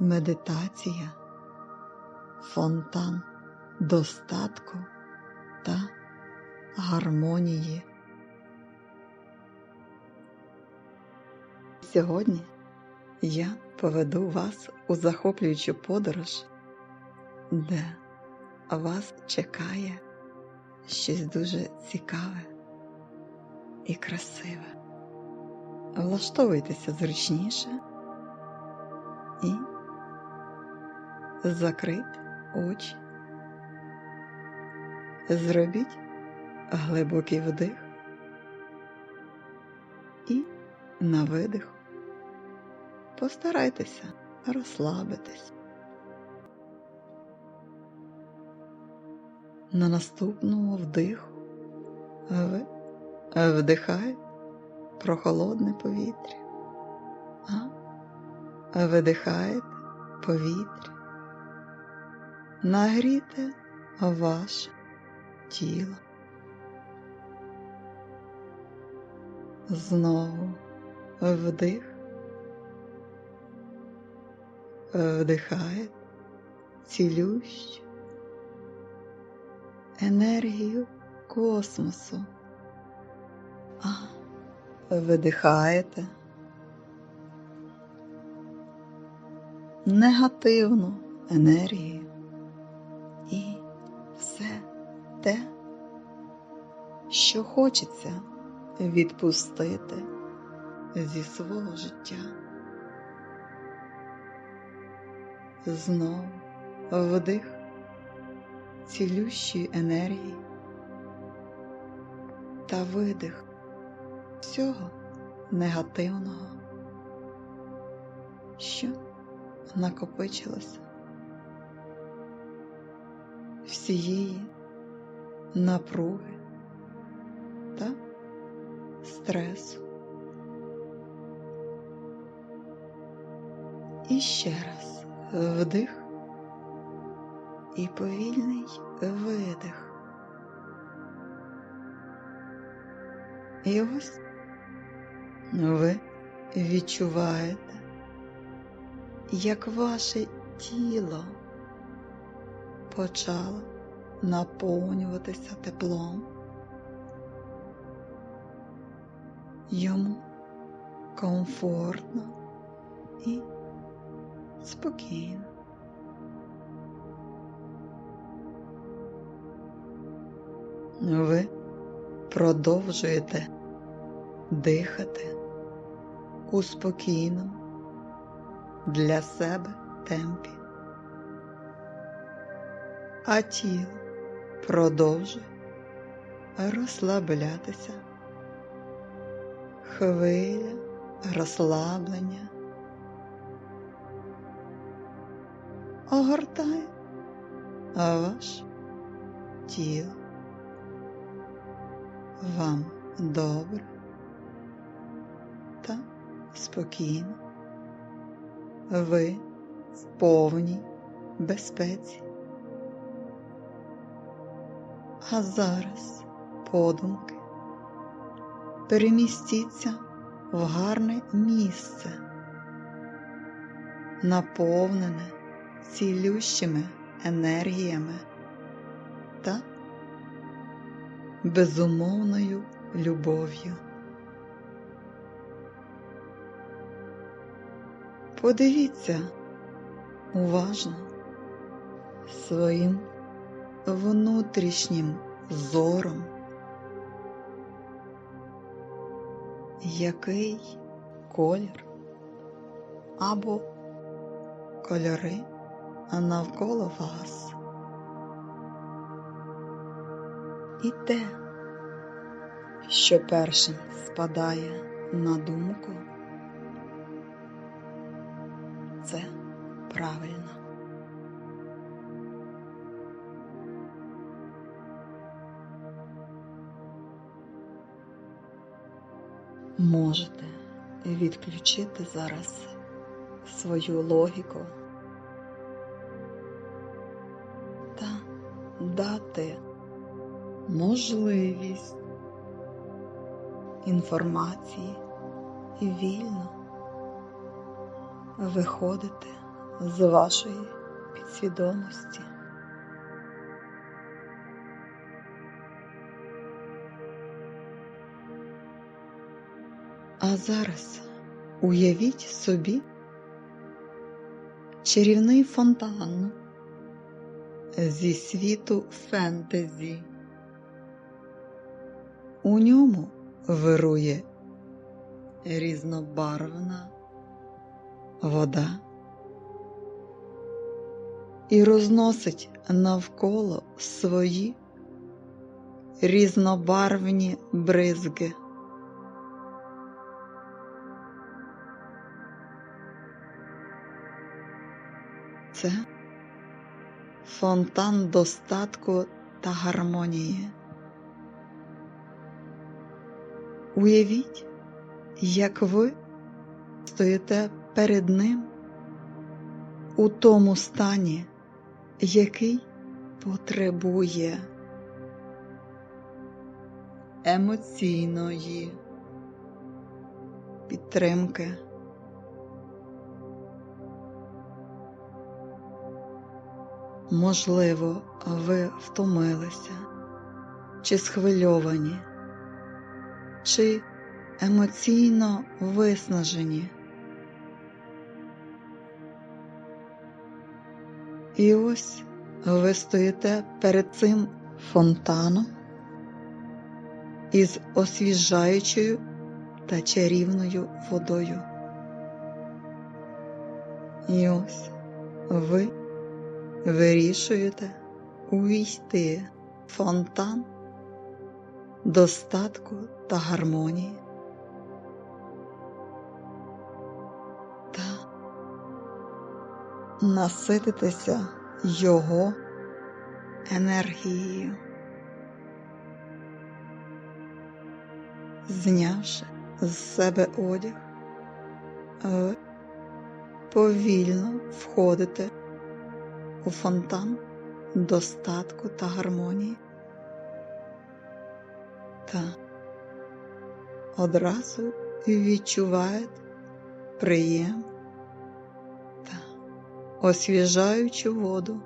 медитація, фонтан достатку та гармонії. Сьогодні я поведу вас у захоплюючу подорож, де вас чекає щось дуже цікаве і красиве. Влаштовуйтеся зручніше і закрийте очі. Зробіть глибокий вдих і на видих постарайтеся розслабитись. На наступному вдиху ви вдихаєте прохолодне повітря, а видихаєте повітря, нагріте ваше тіло. Знову вдих, вдихаєте цілющу енергію космосу, а видихаєте. Негативну енергію те, що хочеться відпустити зі свого життя. Знову вдих цілющої енергії та видих всього негативного, що накопичилося, всієї напруги та стресу. І ще раз вдих і повільний видих. І ось ви відчуваєте, як ваше тіло почало наповнюватися теплом. Йому комфортно і спокійно. Ви продовжуєте дихати у спокійному для себе темпі, а тіло продовжує розслаблятися, хвиля розслаблення огортає ваше тіло. Вам добре та спокійно. Ви в повній безпеці. А зараз подумки перемістіться в гарне місце, наповнене цілющими енергіями та безумовною любов'ю. Подивіться уважно своїм внутрішнім зором, який колір або кольори навколо вас. І те, що першим спадає на думку, це правильно. Можете відключити зараз свою логіку та дати можливість інформації вільно виходити з вашої підсвідомості. А зараз уявіть собі чарівний фонтан зі світу фентезі. У ньому вирує різнобарвна вода і розносить навколо свої різнобарвні бризги. Це фонтан достатку та гармонії. Уявіть, як ви стоїте перед ним у тому стані, який потребує емоційної підтримки. Можливо, ви втомилися, чи схвильовані, чи емоційно виснажені. І ось ви стоїте перед цим фонтаном із освіжаючою та чарівною водою. І ось ви вирішуєте увійти в фонтан достатку та гармонії. Та насититися його енергією, знявши з себе одяг, ви повільно входите у фонтан достатку та гармонії. Та одразу відчуваєте приєм та освіжаючу воду.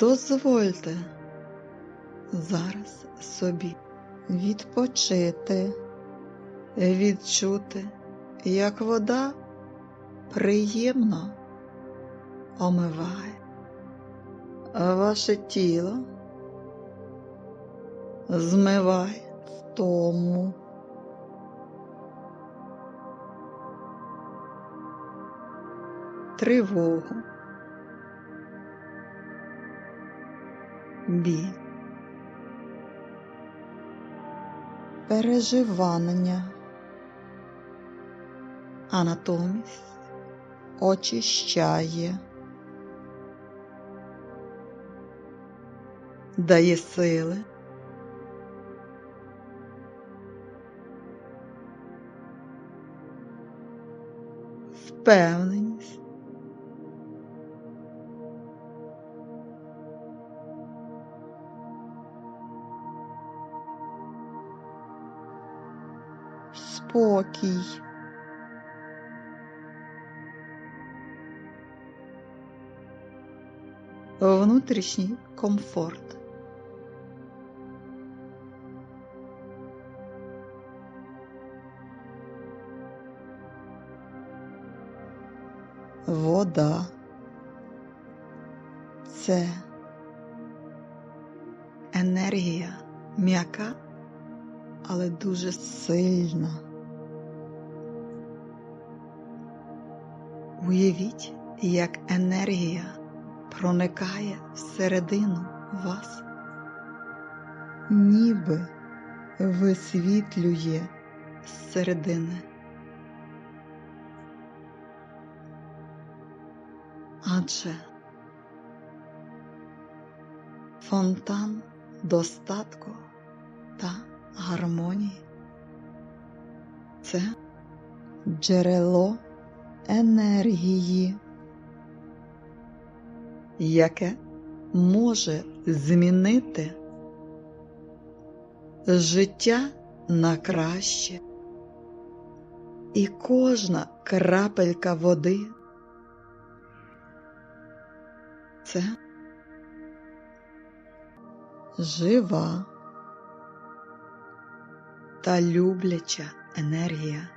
Дозвольте зараз собі відпочити, відчути, як вода приємно омиває ваше тіло, змиває втому. Тривогу. Біль, переживання, а натомість очищає, дає сили. Впевненість. Спокій. Внутрішній комфорт. Вода це енергія м'яка але дуже сильна. Уявіть, як енергія проникає всередину вас, ніби висвітлює зсередини. Адже фонтан достатку та гармонії це джерело енергії, яке може змінити життя на краще, і кожна крапелька води це жива та любляча енергія,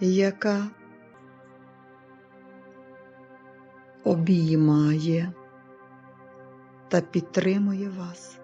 яка обіймає та підтримує вас.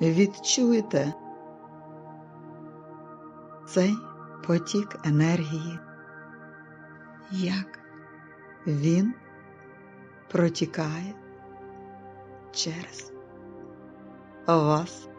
Відчуйте цей потік енергії, як? Він протікає через вас.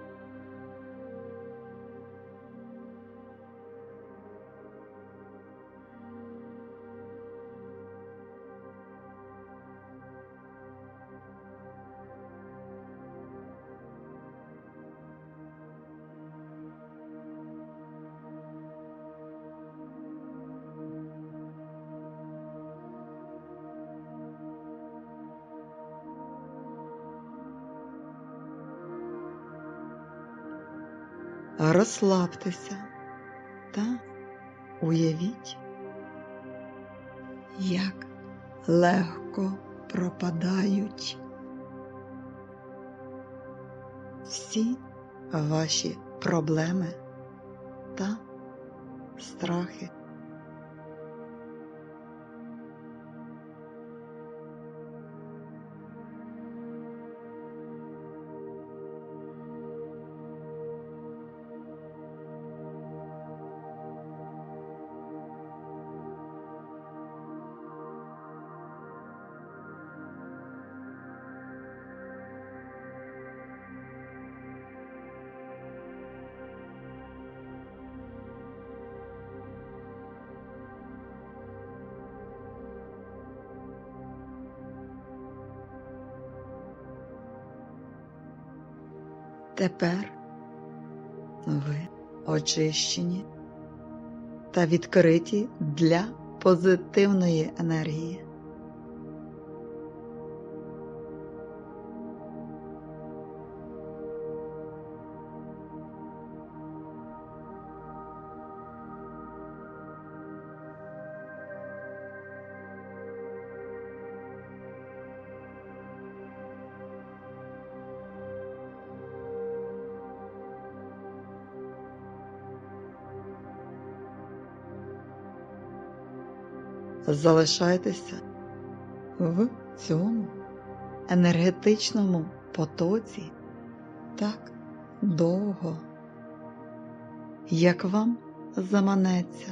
Розслабтеся та уявіть, як легко пропадають всі ваші проблеми та страхи. Тепер ви очищені та відкриті для позитивної енергії. Залишайтеся в цьому енергетичному потоці так довго, як вам заманеться.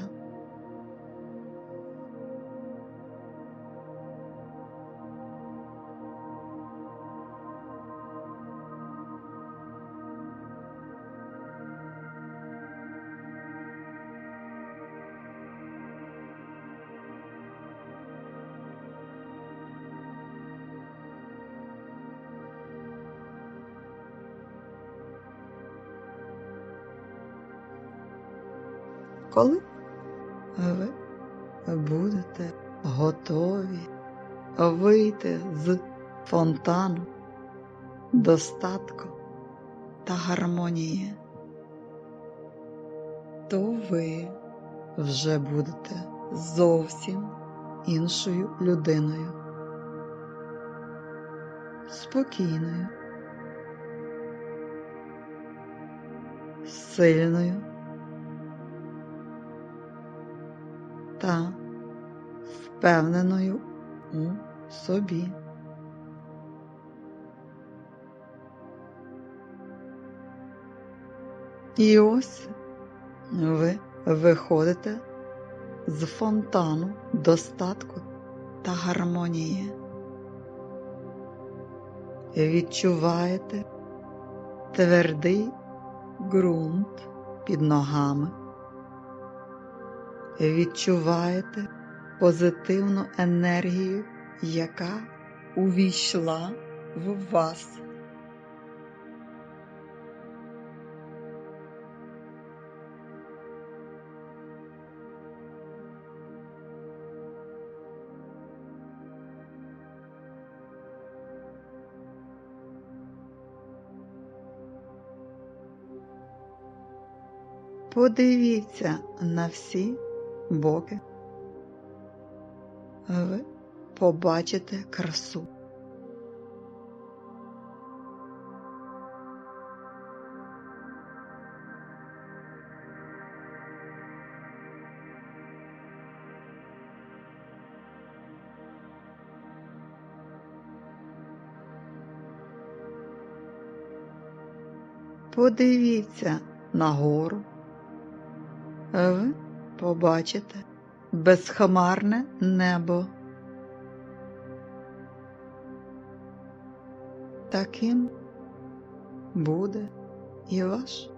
Фонтану достатку та гармонії, то ви вже будете зовсім іншою людиною, спокійною, сильною. та впевненою у собі. І ось ви виходите з фонтану достатку та гармонії. Відчуваєте твердий ґрунт під ногами. Відчуваєте позитивну енергію, яка увійшла в вас. Подивіться на всі боки. Ви побачите красу. Подивіться нагору. Ви побачите безхмарне небо. Таким буде і ваш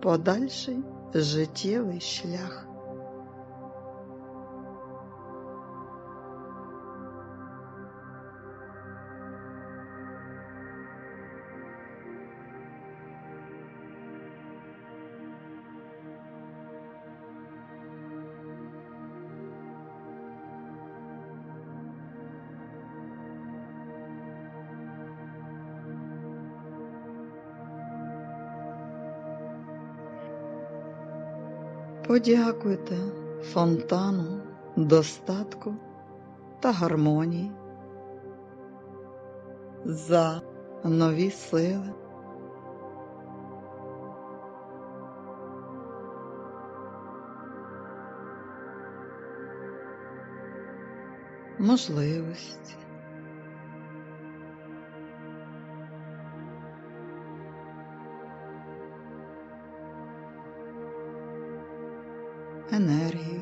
подальший життєвий шлях. Подякуйте фонтану достатку та гармонії за нові сили. Можливості. Енергію.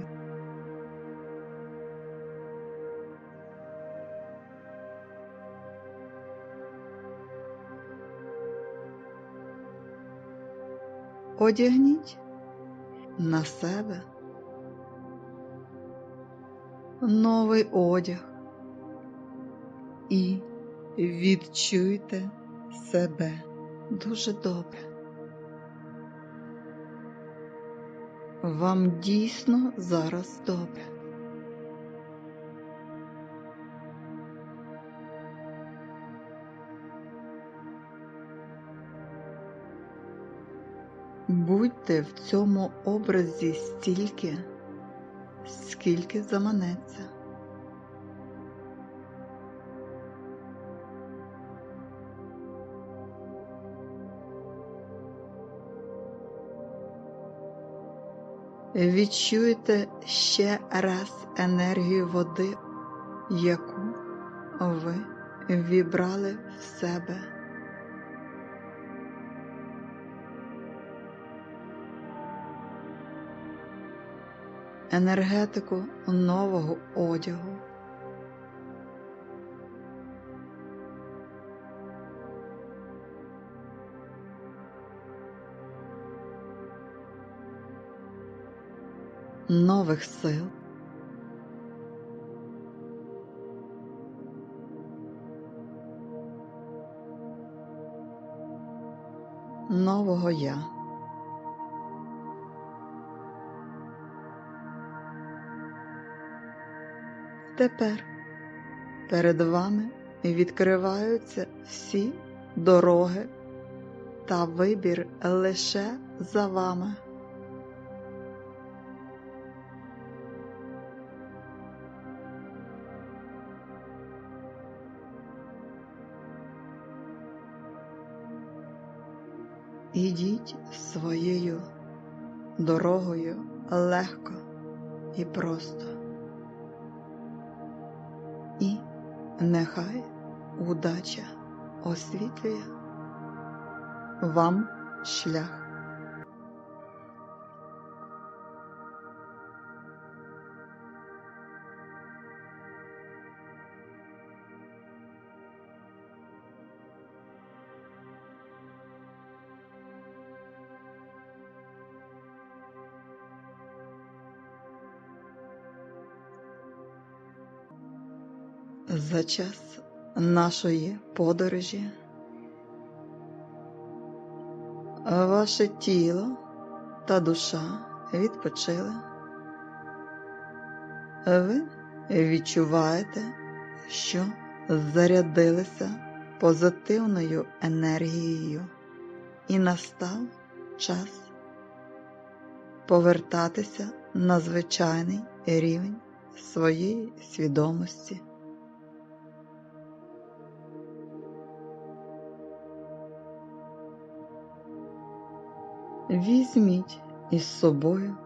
Одягніть на себе новий одяг і відчуйте себе дуже добре. Вам дійсно зараз добре. Будьте в цьому образі стільки, скільки заманеться. Відчуйте ще раз енергію води, яку ви вібрали в себе. Енергетику нового одягу. Нових сил. Нового я. Тепер перед вами відкриваються всі дороги та вибір лише за вами. Ідіть своєю дорогою легко і просто. І нехай удача освітлює вам шлях. За час нашої подорожі ваше тіло та душа відпочили. Ви відчуваєте, що зарядилися позитивною енергією, і настав час повертатися на звичайний рівень своєї свідомості. Візьміть із собою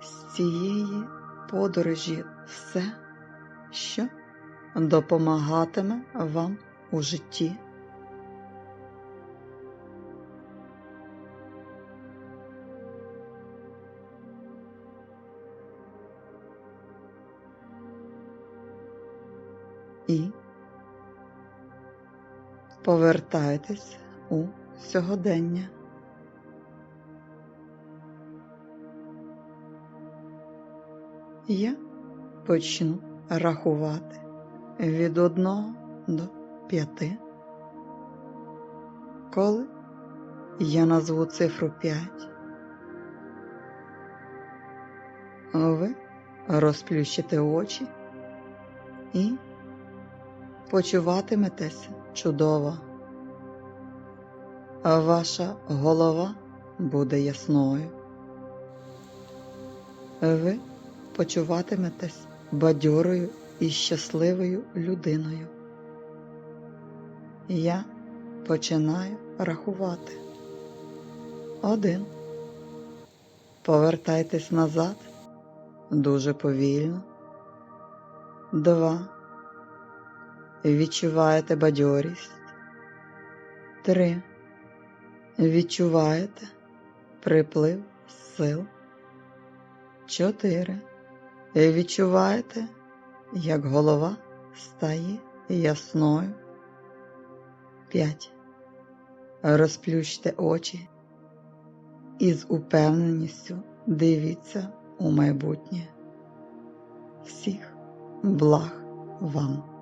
з цієї подорожі все, що допомагатиме вам у житті. І повертайтесь у сьогодення. Я почну рахувати від одного до п'яти. Коли я назву цифру п'ять, ви розплющите очі і почуватиметесь чудово, ваша голова буде ясною. Ви почуватиметесь бадьорою і щасливою людиною. Я починаю рахувати. Один. Повертайтесь назад дуже повільно. Два. Відчуваєте бадьорість. Три. Відчуваєте приплив сил. Чотири. Відчуваєте, як голова стає ясною. 5. Розплющте очі і з упевненістю дивіться у майбутнє. Всіх благ вам.